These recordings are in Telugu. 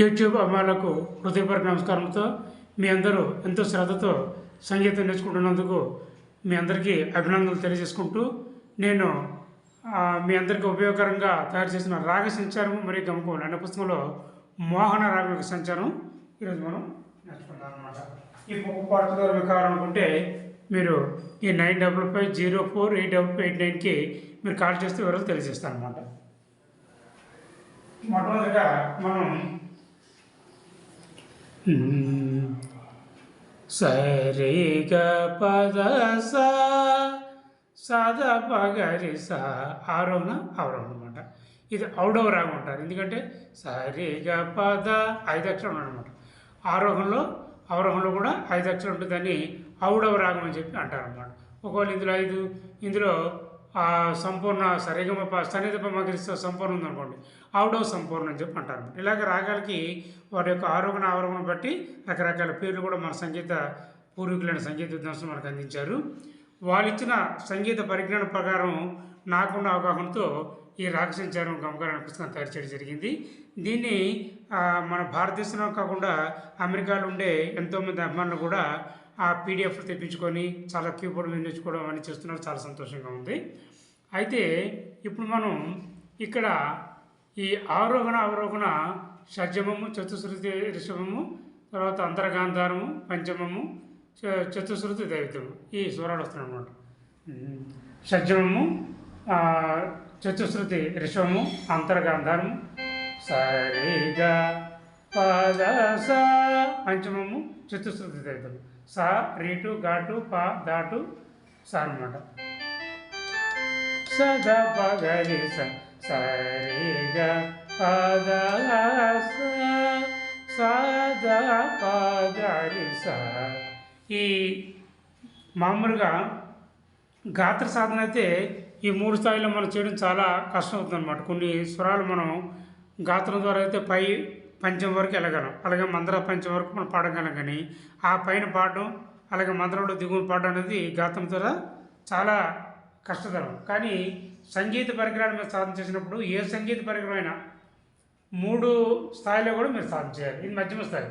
యూట్యూబ్ అభిమానులకు హృదయపూర్వక నమస్కారంతో మీ అందరూ ఎంతో శ్రద్ధతో సంగీతం నేర్చుకుంటున్నందుకు మీ అందరికీ అభినందనలు తెలియజేసుకుంటూ నేను మీ అందరికీ ఉపయోగకరంగా తయారు చేసిన రాగ సంచారం మరియు గమకం అనే పుస్తకంలో మోహన రాగ సంచారం. ఈరోజు మనం నేర్చుకుంటాం అనమాట ఈ బుక్ పాట ద్వారా మీకు కావాలనుకుంటే మీరు ఈ nine double five zero four eight double five eight నైన్కి మీరు కాల్ చేస్తే వివరాలు తెలియజేస్తాను అనమాట మొట్టమొదటిగా మనం సరిగ పద సద పగరి స ఆరోహణ అవరోహణ అనమాట ఇది ఔడవ రాగం అంటారు. ఎందుకంటే సరిగ పద ఐదు అక్షరం అనమాట ఆరోహణలో అవరోహణలో కూడా ఐదు అక్షరం ఉంటుందని ఔడవ రాగం అని చెప్పి అంటారు అనమాట ఒకవేళ ఇందులో ఐదు ఇందులో సంపూర్ణ సరిగమ ప సన్నిధ మగరిస్తో సంపూర్ణ ఉందనుకోండి. ఔడవ సంపూర్ణ అని చెప్పి అంటారు. ఇలాగ రాగాలకి వారి యొక్క ఆరోగ్య అవరోహణ బట్టి రకరకాల పేర్లు కూడా మన సంగీత పూర్వీకులైన సంగీత విద్వాంసులు మనకు అందించారు. వాళ్ళు ఇచ్చిన సంగీత పరిజ్ఞానం ప్రకారం నాకున్న అవగాహనతో ఈ రాగ సంచారం పుస్తకం తయారు చేయడం జరిగింది. దీన్ని మన భారతదేశంలో కాకుండా అమెరికాలో ఉండే ఎంతోమంది అభిమానులు కూడా ఆ పీడిఎఫ్ తెప్పించుకొని చాలా కీబోర్డ్ మీద నేర్చుకోవడం అని చేస్తున్నారు. చాలా సంతోషంగా ఉంది. అయితే ఇప్పుడు మనం ఇక్కడ ఈ ఆరోహణ అవరోహణ షడ్జమము చతుశ్రుతి రిషభము తర్వాత అంతర్గాంధారము పంచమము చ- చతుశ్రుతి దైవతము ఈ స్వరాలు వస్తున్నాయి అన్నమాట. షడ్జమము చతుశ్రుతి రిషభము అంతర్గాంధారము సరిగా పద పంచమము చతుశ్రుతి దైవతము సా రీటు ఘాటు పా దాటు సా అనమాట సద పగరి స సరిగ పద సద పగరి స ఈ మామూలుగా గాత్ర సాధన అయితే ఈ మూడు స్థాయిలో మనం చేయడం చాలా కష్టం అవుతుంది అనమాట కొన్ని స్వరాలు మనం గాత్రం ద్వారా అయితే పై పంచం వరకు వెళ్ళగలం అలాగే మందర పంచం వరకు మనం పాడగలం కానీ ఆ పైన పాడడం అలాగే మందరంలో దిగువ పాడడం అనేది గాత్రం ద్వారా చాలా కష్టతరం. కానీ సంగీత పరికరాలు మీరు సాధన చేసినప్పుడు ఏ సంగీత పరికరం అయినా మూడు స్థాయిలో కూడా మీరు సాధన చేయాలి. ఇది మధ్యమ స్థాయి.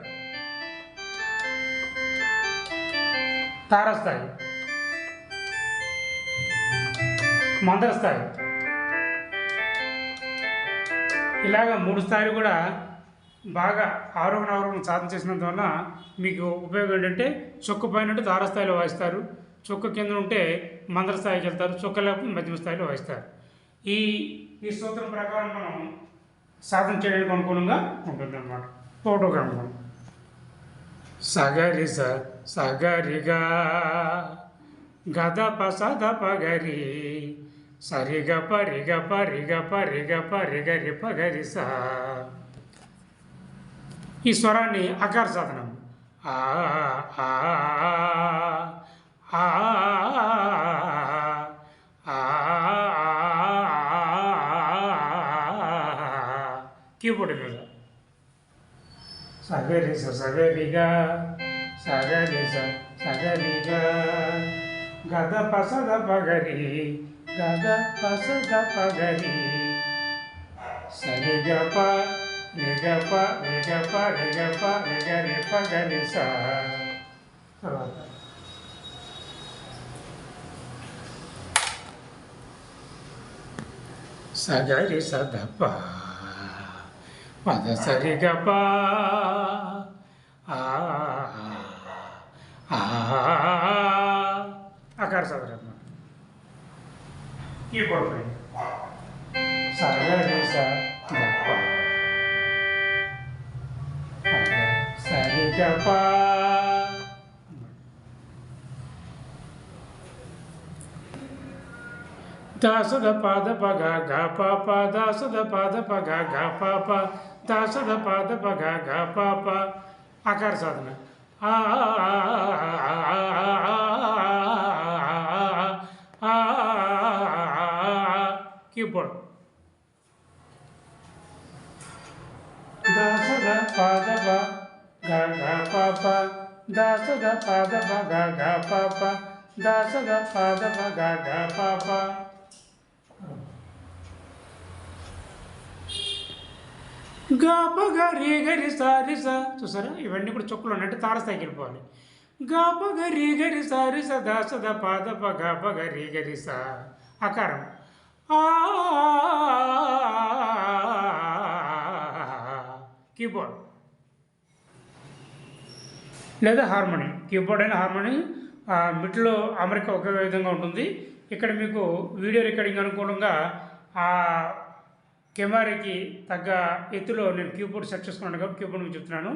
తారస్థాయి. మందర స్థాయి. ఇలాగ మూడు స్థాయిలు కూడా బాగా ఆరోహణ అవరోహణ సాధన చేసినందు వల్ల మీకు ఉపయోగం ఏంటంటే చొక్క పైన ఉంటే తారస్థాయిలో వాయిస్తారు. చొక్క కింద ఉంటే మందర స్థాయికి వెళ్తారు. చొక్క లేకపోతే మధ్యమ స్థాయిలో వాయిస్తారు. ఈ ఈ సూత్రం ప్రకారం మనం సాధన చేయడానికి అనుకూలంగా ఉంటుంది అనమాట ఫోటోగ్రామ్ సగరి స సగరిగా. గద పసద పగరి సరిగ పరిగ పరిగ పరిగ పరిగరి పగరి సా. ఈ స్వరాన్ని అకార సాధనం. ఆ ఆ కీబోర్డ్ మీద. సగరి సగరిగా సగరి సగరిగా గద పసద పగరి గద పసద పగరి. సరిగప రిగప రిగప రిగప రిగరి పగరి స తర్వాత సగరి సదప పద సరిగప ఆ ఆ అకార సదర కీబోర్డ్ పైన సగరి సదప సరిగప దాసద పాద పగ గ ప ప దాసద పాద పగ గ ప ప దాసద పాద పగ గ ప ప ఆకార సాధన ఆ కీబోర్డ్ దాసద పాద ప గ గ ప ప దాసద పాద ప గ గ ప ప దాసద పాద ప గ గ ప ప గాప గరి గరి సారి సా చూసారా? ఇవన్నీ కూడా చుక్కలు ఉన్నట్టు తారస్థాయికి వెళ్ళిపోవాలి. గాప గరి గరి సారి స దాస ద పాద ప గాప గరి గరి సా అకారం. ఆ కీబోర్డ్. లేదా హార్మోనీ కీబోర్డ్ అయిన హార్మోని మిట్లో అమరిక ఒకే విధంగా ఉంటుంది. ఇక్కడ మీకు వీడియో రికార్డింగ్ అనుకూలంగా ఆ కెమెరాకి తగ్గ ఎత్తులో నేను కీబోర్డ్ సెట్ చేసుకున్నాను కాబట్టి కీబోర్డ్ మీకు చెప్తున్నాను.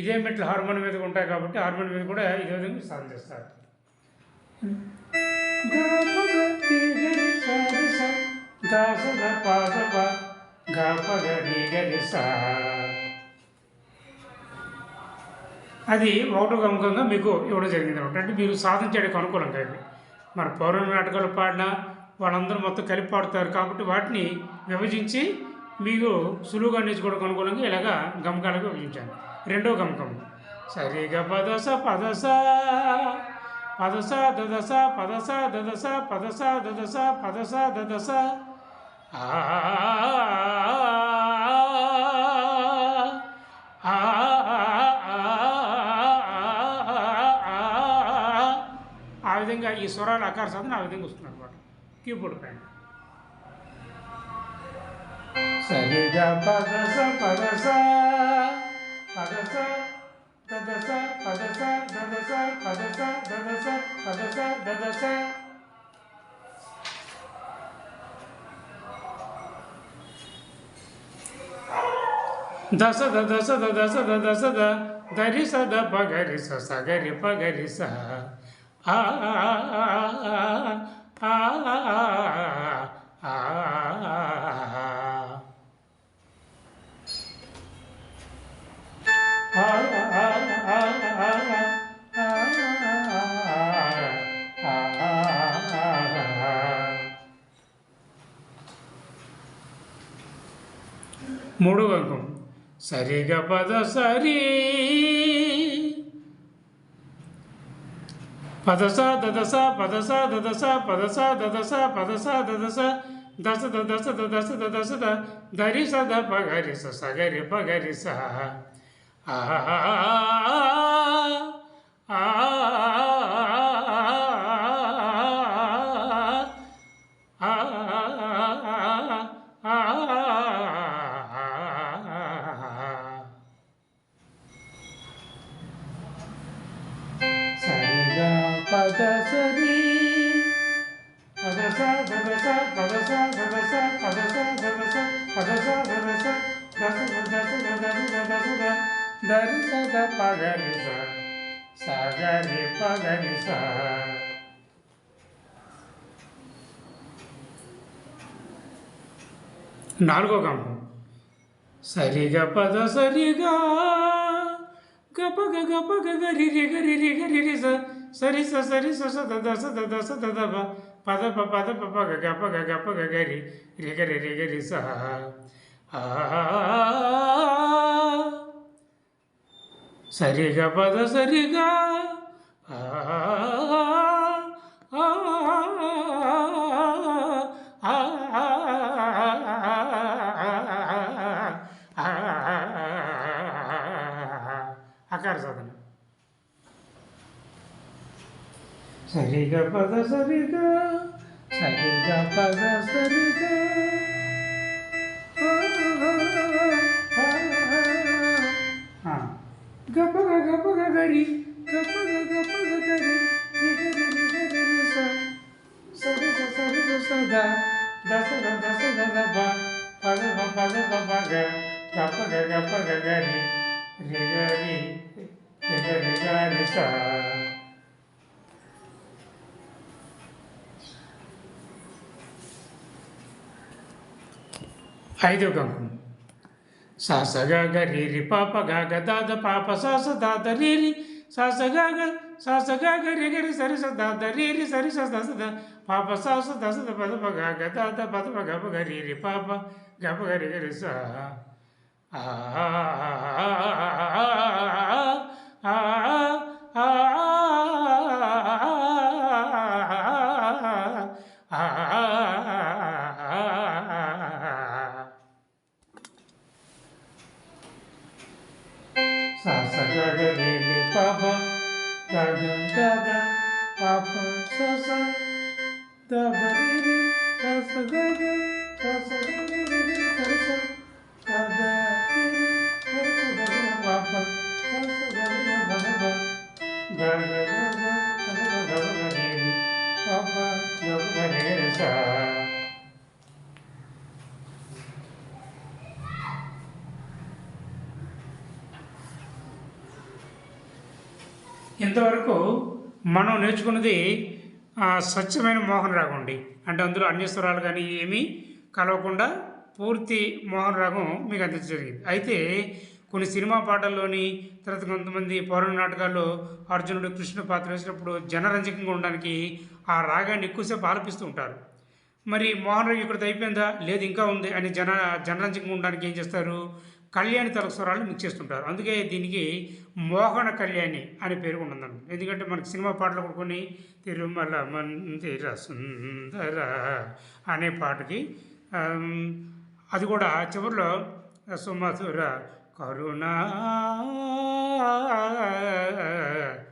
ఇదే మెట్లు హార్మోన్ మీద ఉంటాయి కాబట్టి హార్మోన్ మీద కూడా ఇదే విధంగా సాధన చేస్తారు. అది ఒకటో గమకంగా మీకు ఇవ్వడం జరిగింది అనమాట అంటే మీరు సాధించడానికి అనుకూలంగా ఇది మరి పౌరాణ నాటకాలు పాడిన వాళ్ళందరూ మొత్తం కలిపి పాడుతారు కాబట్టి వాటిని విభజించి మీకు సులువుగా నేర్చుకోవడానికి అనుకూలంగా ఇలాగా గమకాలుగా విభజించాను రెండో గమకం సరిగా పదస పదస పదస దదస పదస దదస పదస దదస పదస దదస ఆ విధంగా ఈ స్వరాలు ఆకార సాధన ఆ విధంగా వస్తుంది అనమాట కీబోర్డ్ పైన. సరిగా పదస పదస పదస దదస పదస దదస పదస దదస పదస దదస. దశ ద దశ ద దశ ద దశ ద దరి స ద పగరి స సగరి పగరి స. ఆ ఆ మూడవ అంకం సరిగ పద సరీ. పదస దదస పదస దదస పదస దదస పదస దదస దశ దశ దశ దశ ద దరి స ద పగరి స సగరి పగరి స ఆ దరి స పగరి సగరి పగరి స నాలుగో కంపం సరిగా పద సరిగా గపగ గపగ గరి రి గరి రి గరి రి స సరి స సరి స స ద స ద స ద ద ప పద ప పద ప ప గ గప గప గరి రి గరి రి గరి స. ఆ సరిగా పద సరిగా అకార సాధన సరిగా పద సరిగా సరిగా పద సరిగా ఐదో గంకం సాసగాగ రీరి పాప గాగ దాద పాప సాస దాద రీరి సాసగాగ సాసగాగ రిగరి సరి స దాద రీరి సరి స దస పాప సాస దస పదప గాగ దాద పదప ప గప గ రీరి పాప గప గ రిగరి సా. ఆ ఇంతవరకు మనం నేర్చుకున్నది స్వచ్ఛమైన మోహన్ రాగం అండి. అంటే అందులో అన్ని స్వరాలు కానీ ఏమీ కలవకుండా పూర్తి మోహన్ రాగం మీకు అందించడం జరిగింది. అయితే కొన్ని సినిమా పాటల్లోని తర్వాత కొంతమంది పౌరాణ నాటకాల్లో అర్జునుడు కృష్ణ పాత్ర వేసినప్పుడు జనరంజకంగా ఉండడానికి ఆ రాగాన్ని ఎక్కువసేపు ఆలపిస్తూ ఉంటారు. మరి మోహన్ రావు ఇక్కడ అయిపోయిందా? లేదు ఇంకా ఉంది. అని జన జనరంజకంగా ఉండడానికి ఏం చేస్తారు? కళ్యాణి తల స్వరాలు మిక్స్ చేస్తుంటారు. అందుకే దీనికి మోహన కళ్యాణి అనే పేరు ఉంటుందండి ఎందుకంటే మనకి సినిమా పాటలు కూడా కొన్ని తిరుమల మందిర సుందర అనే పాటకి అది కూడా చివరిలో సుమధుర కరుణా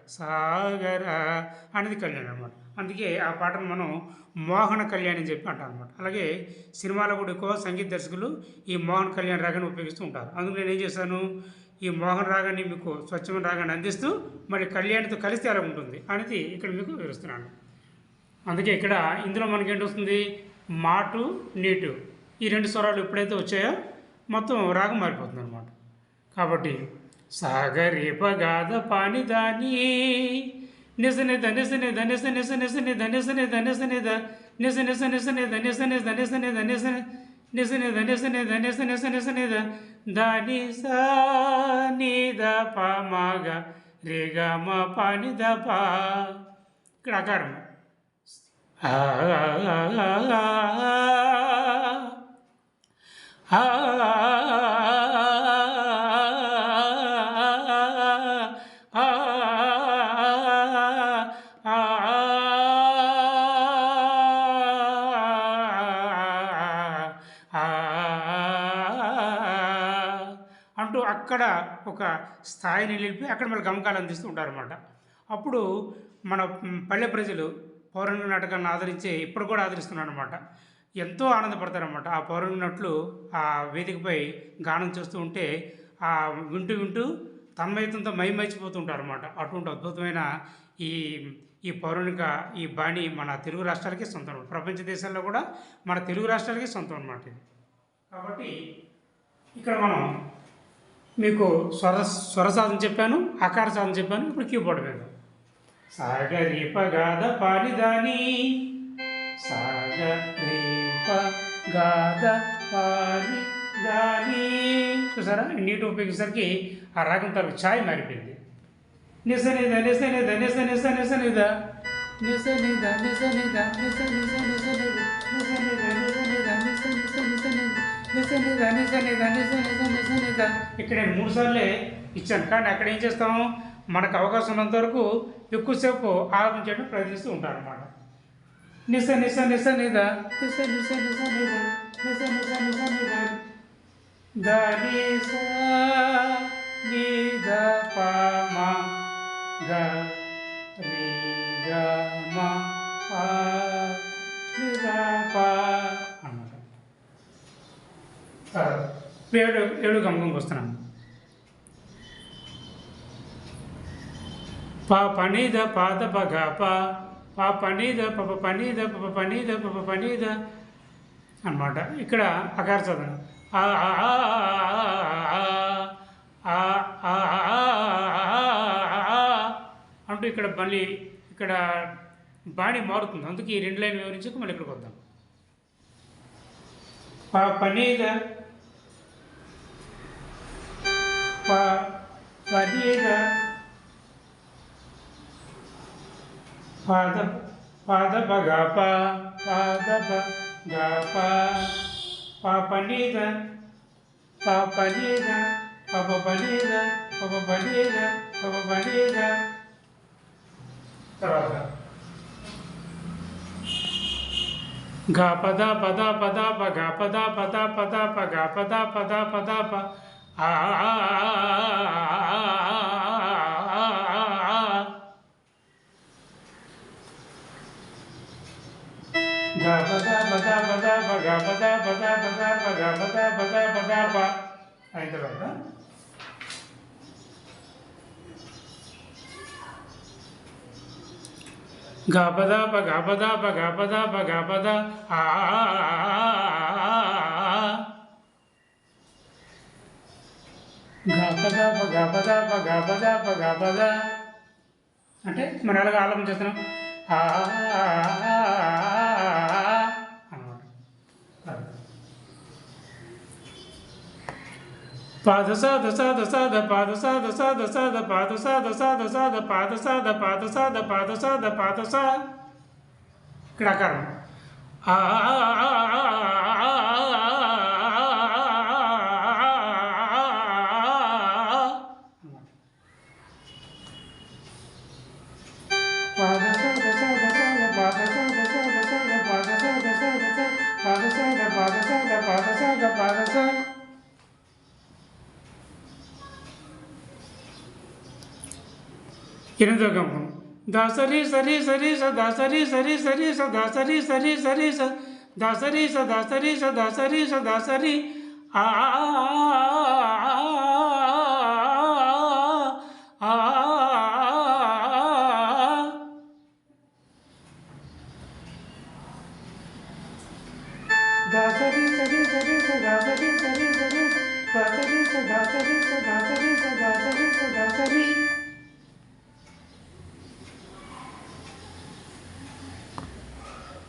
సాగర అనేది కళ్యాణం అనమాట అందుకే ఆ పాటను మనం మోహన కళ్యాణ్ అని చెప్పి అంటాం అనమాట అలాగే సినిమాలో కూడా ఎక్కువ సంగీత దర్శకులు ఈ మోహన్ కళ్యాణ్ రాగాన్ని ఉపయోగిస్తూ ఉంటారు. అందుకు నేను ఏం చేశాను? ఈ మోహన్ రాగాన్ని మీకు స్వచ్ఛమైన రాగాన్ని అందిస్తూ మరి కళ్యాణ్తో కలిస్తే అలా ఉంటుంది అనేది ఇక్కడ మీకు వివరిస్తున్నాను. అందుకే ఇక్కడ ఇందులో మనకి ఏంటి వస్తుంది మాటు నీటు ఈ రెండు స్వరాలు ఎప్పుడైతే వచ్చాయో మొత్తం రాగం మారిపోతుంది అనమాట కాబట్టి సాగరీప గాథ పాని దాని నిజ నిధ నిజ నిధ నిజ నిజ నిజ నిధ నిజ నిధ నిజ నిధ నిజ నిజ నిజ నిధ నిజ నిధ నిజ నిధ నిజ నిజ నిధ నిజ నిధ నిజ నిజ నిజ నిధ దాని సా నిధ ప మగ రే గ మ ప నిధ ప ఇక్కడ అకారం ఆ స్థాయిని నిలిపి అక్కడ మళ్ళీ గమకాలు అందిస్తూ ఉంటారన్నమాట. అప్పుడు మన పల్లె ప్రజలు పౌరాణిక నాటకాన్ని ఆదరించే ఇప్పుడు కూడా ఆదరిస్తున్నారు అనమాట ఎంతో ఆనందపడతారనమాట ఆ పౌరాణిక నటులు ఆ వేదికపై గానం చేస్తూ ఉంటే ఆ వింటూ వింటూ తన్మయతంతో మైమరిచిపోతూ ఉంటారు అనమాట అటువంటి అద్భుతమైన ఈ ఈ పౌరాణిక ఈ బాణి మన తెలుగు రాష్ట్రాలకి సొంతం ప్రపంచ దేశాల్లో కూడా మన తెలుగు రాష్ట్రాలకి సొంతం అనమాట ఇది. కాబట్టి ఇక్కడ మనం మీకు స్వర స్వర సాధన చెప్పాను ఆకార సాధన చెప్పాను ఇప్పుడు కీబోర్డ్ మీద. సాగరీప గాథ పానిదాని సాగరీప గాథ పాని చూసారా నీటి ఉపయోగించేసరికి ఆ రాగం తరకు ఛాయ్ మారిపోయింది. నిస నిద నిస నిద నిస నిస నిస నిద నిస నిద నిస నిద నిస నిద నిస నిద నిస ఇక్కడ నేను మూడు సార్లే ఇచ్చాను. కానీ అక్కడ ఏం చేస్తాము? మనకు అవకాశం ఉన్నంత వరకు ఎక్కువసేపు ఆలోచించడం ప్రయత్నిస్తూ ఉంటారు అన్నమాట నిస నిస నిస నిద. నిస నిస నిస నిద. నిస నిస నిస నిద. ద నిస నిద పమ గ రి గ మ ప నిద ప ఏడు ఏడు గమకంకి వస్తున్నాను ప పనీద పాద పగ ప ప పనీద పప పనీద పప పనీద పప పనీద అన్నమాట ఇక్కడ అకార చదవను ఆ అంటూ ఇక్కడ మళ్ళీ ఇక్కడ బాణి మారుతుంది అందుకే ఈ రెండు లైన్ వివరించాక మళ్ళీ ఇక్కడికి వద్దాం ప పనీద ప పనీద పాద పాద పగ ప పాద ప గ ప ప పనీద ప పనీద పప పనీద పప పనీద పప పనీద తర్వాత గ పద పద పద ప గ పద పద పద ప గ పద పద పద ప అయిన తర్వాత గపద ప గపద ప గపద ప గపద ఆ అంటే మనం ఎలాగ ఆలోచన చేస్తున్నాం పాద సాధ సాధ సాధ పాద సాధ సాధ సాధ పాద సాధ సాధ సాధ పాద సాధ పాద సాధ పాద సాధ పాద సా ఇక్కడ అకారం ఆ ఎనిమిదో గంపం దాసరి సరి సరి స దాసరి సరి సరి స దాసరి సరి సరి స దాసరి స దాసరి స దాసరి స దాసరి ఆ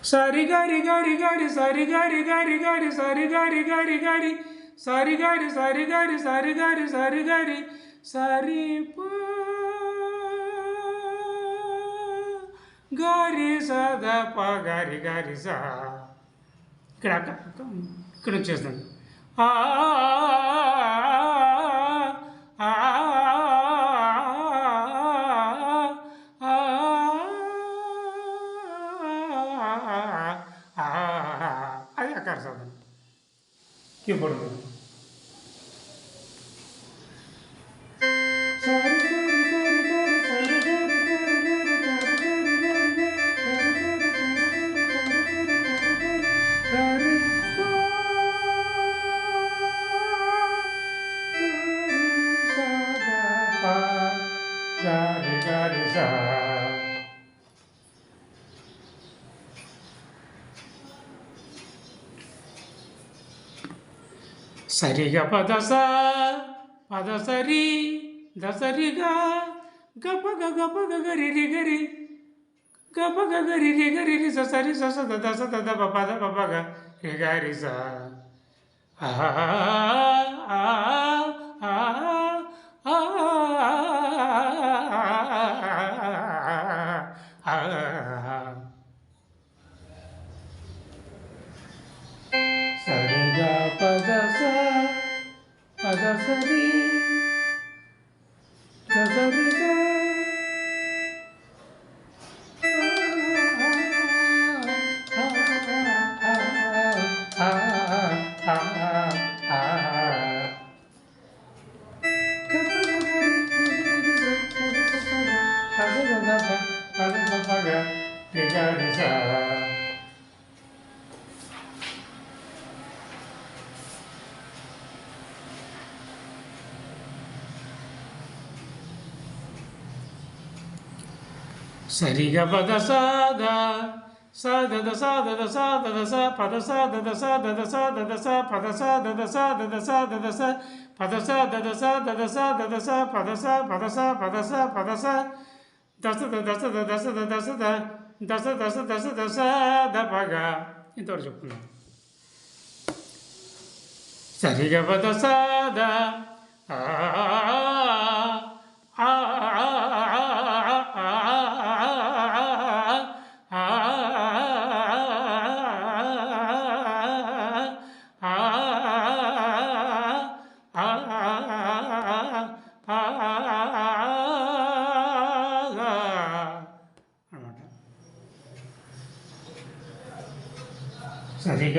సరి గారి గారి గారి సరి గారి గారి గారి సరి గారి గారి గారి సరి గారి సరి గారి సరి గారి సరి గారి సరి గారి సద ప గారి గారి సా. ఇక్కడ ఇక్కడ వచ్చేస్తాను ఆ, కీబోర్డ్ మీద. సరిగా పదస పదసరి దసరిగా గప గప గరి రి గరి గప గరి రి గరి రి సరి సస దస దద ద స ద ద గ రి గరి స. ఆ ఆ ఆ ఆ పద సరి దసరి స సరిగ పద సాద సాద ద సాద ద సాద ద స పద సాద ద సాద ద సాద ద స పద సాద ద సాద ద సాద ద స పద సాద ద సాద ద సాద ద స పద సా పద సా పద సా పద సా దశ ద దశ ద దశ ద దశ ద దశ దశ దశ దశ ద పగ ఇంతవరకు చెప్పుకున్నాం సరిగ పద సాద ఆ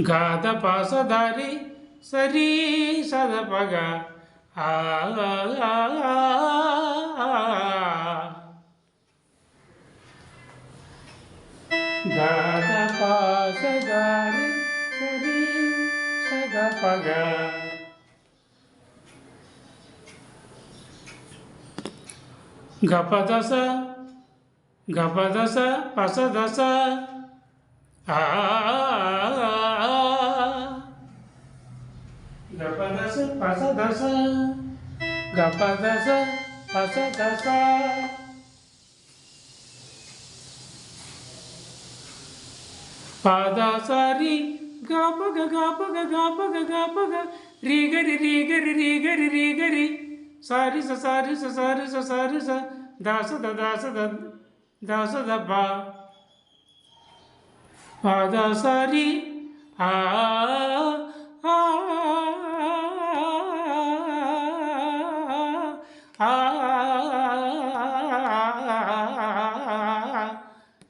గాథ పాసదారి సరీ సదపగా. ఆ ఆ, గాథ పాసదారి సరీ సదపగా. గపదస గపదస పసదస. ఆ. Gapadasa, pasadasa. Gapadasa, pasadasa. Padasari, gapaga, gapaga, gapaga, gapaga. Rigari, rigari, rigari, rigari. Sari, sa, sari, sa, sari, sa, sari, sa. Dasa, da, dasa, da, dasa, da, ba. Padasari, ah, ah, ah.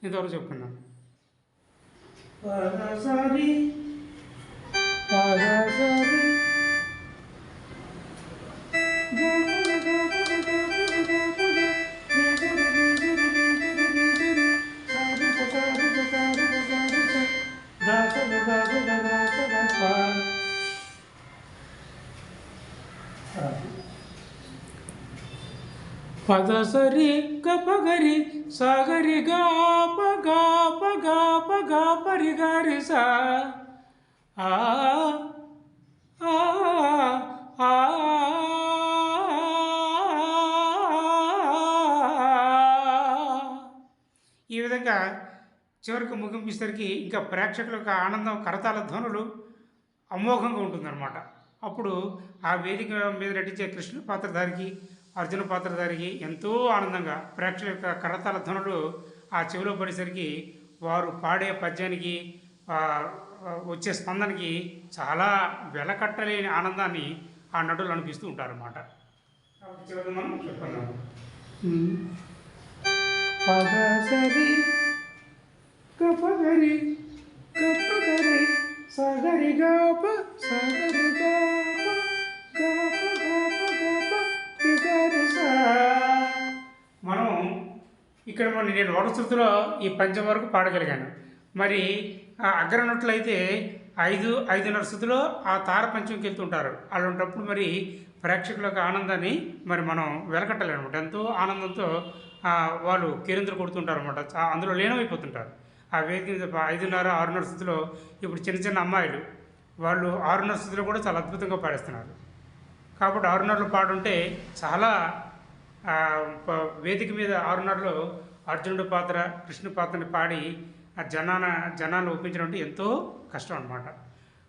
ఇంతవరకు చెప్పుకున్నాను పాదాసారి పాదాసారి పదసరి గపగరి సాగరి గాప గాప గాప సా ఆ ఆ ఆ ఈ విధంగా చివరికి ముగింపేసరికి ఇంకా ప్రేక్షకుల యొక్క ఆనందం కరతాల ధ్వనులు అమోఘంగా ఉంటుందన్నమాట అప్పుడు ఆ వేదిక మీద నటించే కృష్ణ పాత్రధారికి అర్జున పాత్రధారికి ఎంతో ఆనందంగా ప్రేక్షకుల యొక్క కరతాల ధ్వనులు ఆ చెవిలో పడేసరికి వారు పాడే పద్యానికి వచ్చే స్పందనకి చాలా వెలకట్టలేని ఆనందాన్ని ఆ నటులు అనిపిస్తూ ఉంటారన్నమాట. కాబట్టి మనం చెప్పుకుందాం. పదసరి సగరి గాప సగరి గా ఇక్కడ మొన్న నేను ఒకటి ఈ పంచం వరకు పాడగలిగాను. మరి ఆ అగ్రనట్లయితే ఐదు ఐదున్నర శృతిలో ఆ తార పంచంకి వెళ్తుంటారు. అలాంటప్పుడు మరి ప్రేక్షకులకు ఆనందాన్ని మరి మనం వెలకట్టలేము ఎంతో ఆనందంతో వాళ్ళు కేరింతలు కొడుతుంటారు అనమాట అందులో లీనమైపోతుంటారు. ఆ వేదిక ఐదున్నర ఆరున్నర స్థితిలో ఇప్పుడు చిన్న చిన్న అమ్మాయిలు వాళ్ళు ఆరున్నర స్థితిలో కూడా చాలా అద్భుతంగా పాడేస్తున్నారు. కాబట్టి ఆరున్నరలో పాడుంటే చాలా వేదిక మీద ఆరున్నరలో అర్జునుడి పాత్ర కృష్ణు పాత్రని పాడి ఆ జనాన జనాన్ని ఒప్పించడం అంటే ఎంతో కష్టం అనమాట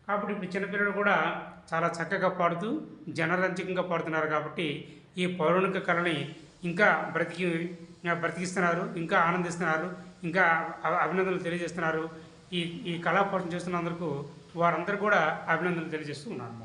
కాబట్టి ఇప్పుడు చిన్నపిల్లలు కూడా చాలా చక్కగా పాడుతూ జనరంజకంగా పాడుతున్నారు కాబట్టి ఈ పౌరాణిక కళని ఇంకా బ్రతికి బ్రతికిస్తున్నారు ఇంకా ఆనందిస్తున్నారు ఇంకా అభినందనలు తెలియజేస్తున్నారు. ఈ ఈ కళా చేస్తున్నందుకు వారందరూ కూడా అభినందనలు తెలియజేస్తూ ఉన్నారు